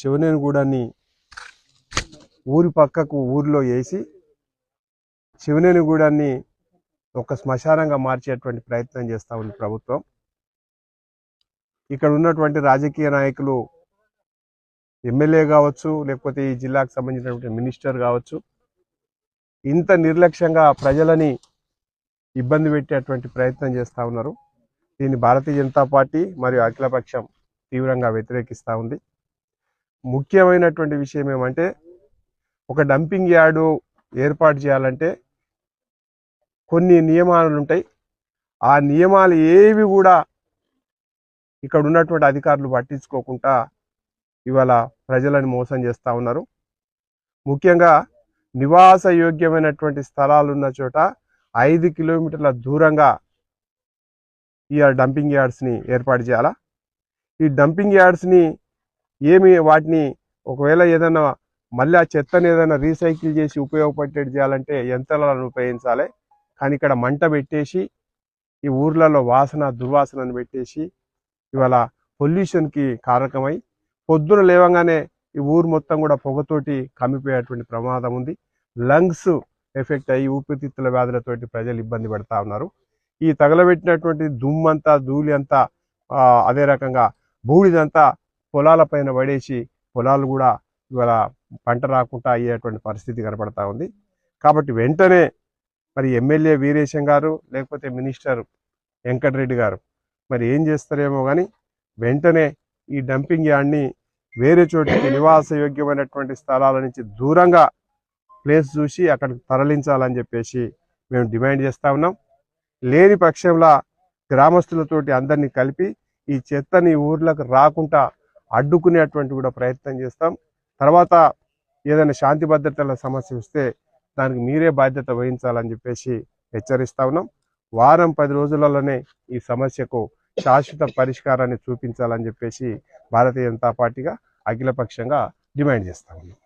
శివనేని గూడాన్ని ఊరి పక్కకు ఊరిలో వేసి శివనేని గూడాన్ని ఒక శ్మశానంగా మార్చేటువంటి ప్రయత్నం చేస్తూ ఉంది ప్రభుత్వం. ఇక్కడ ఉన్నటువంటి రాజకీయ నాయకులు ఎమ్మెల్యే కావచ్చు లేకపోతే ఈ జిల్లాకు సంబంధించినటువంటి మినిస్టర్ కావచ్చు ఇంత నిర్లక్ష్యంగా ప్రజలని ఇబ్బంది పెట్టేటువంటి ప్రయత్నం చేస్తూ ఉన్నారు. దీన్ని భారతీయ జనతా పార్టీ మరియు అఖిలపక్షం తీవ్రంగా వ్యతిరేకిస్తూ ఉంది. ముఖ్యమైనటువంటి విషయం ఏమంటే ఒక డంపింగ్ యార్డు ఏర్పాటు చేయాలంటే కొన్ని నియమాలు ఉంటాయి. ఆ నియమాలు ఏవి కూడా ఇక్కడ ఉన్నటువంటి అధికారులు పట్టించుకోకుండా ఇవాళ ప్రజలను మోసం చేస్తూ ఉన్నారు. ముఖ్యంగా నివాస యోగ్యమైనటువంటి స్థలాలు ఉన్న చోట ఐదు కిలోమీటర్ల దూరంగా ఈ డంపింగ్ యార్డ్స్ని ఏర్పాటు చేయాలా? ఈ డంపింగ్ యార్డ్స్ని ఏమి వాటిని ఒకవేళ ఏదైనా మళ్ళీ ఆ చెత్తను ఏదైనా రీసైకిల్ చేసి ఉపయోగపడేది చేయాలంటే యంత్రాలను ఉపయోగించాలి. కానీ ఇక్కడ మంట పెట్టేసి ఈ ఊర్లలో వాసన దుర్వాసనను పెట్టేసి ఇవాళ పొల్యూషన్కి కారకమై పొద్దున లేవగానే ఈ ఊరు మొత్తం కూడా పొగతోటి కమ్మిపోయేటువంటి ప్రమాదం ఉంది. లంగ్స్ ఎఫెక్ట్ అయ్యి ఊపిరితిత్తుల వ్యాధులతోటి ప్రజలు ఇబ్బంది పడతా ఉన్నారు. ఈ తగలబెట్టినటువంటి దుమ్మంతా ధూళి అంతా అదే రకంగా బూడిదంతా పొలాల పైన పడేసి పొలాలు కూడా ఇవాళ పంట రాకుండా అయ్యేటువంటి పరిస్థితి కనపడతా ఉంది. కాబట్టి వెంటనే మరి ఎమ్మెల్యే వీరేశం గారు లేకపోతే మినిస్టర్ వెంకటరెడ్డి గారు మరి ఏం చేస్తారేమో కానీ వెంటనే ఈ డంపింగ్ యార్డ్ని వేరే చోటికి నివాస యోగ్యమైనటువంటి స్థలాల నుంచి దూరంగా ప్లేస్ చూసి అక్కడికి తరలించాలని చెప్పేసి మేము డిమాండ్ చేస్తా ఉన్నాం. లేని పక్షంలో గ్రామస్తులతోటి అందరినీ కలిపి ఈ చెత్తని ఊర్లకు రాకుండా అడ్డుకునేటువంటి కూడా ప్రయత్నం చేస్తాం. తర్వాత ఏదైనా శాంతి భద్రతల సమస్య వస్తే దానికి మీరే బాధ్యత వహించాలని చెప్పేసి హెచ్చరిస్తా ఉన్నాం. వారం పది రోజులలోనే ఈ సమస్యకు శాశ్వత పరిష్కారాన్ని చూపించాలని చెప్పేసి భారతీయ జనతా పార్టీగా అఖిలపక్షంగా డిమాండ్ చేస్తా ఉన్నాం.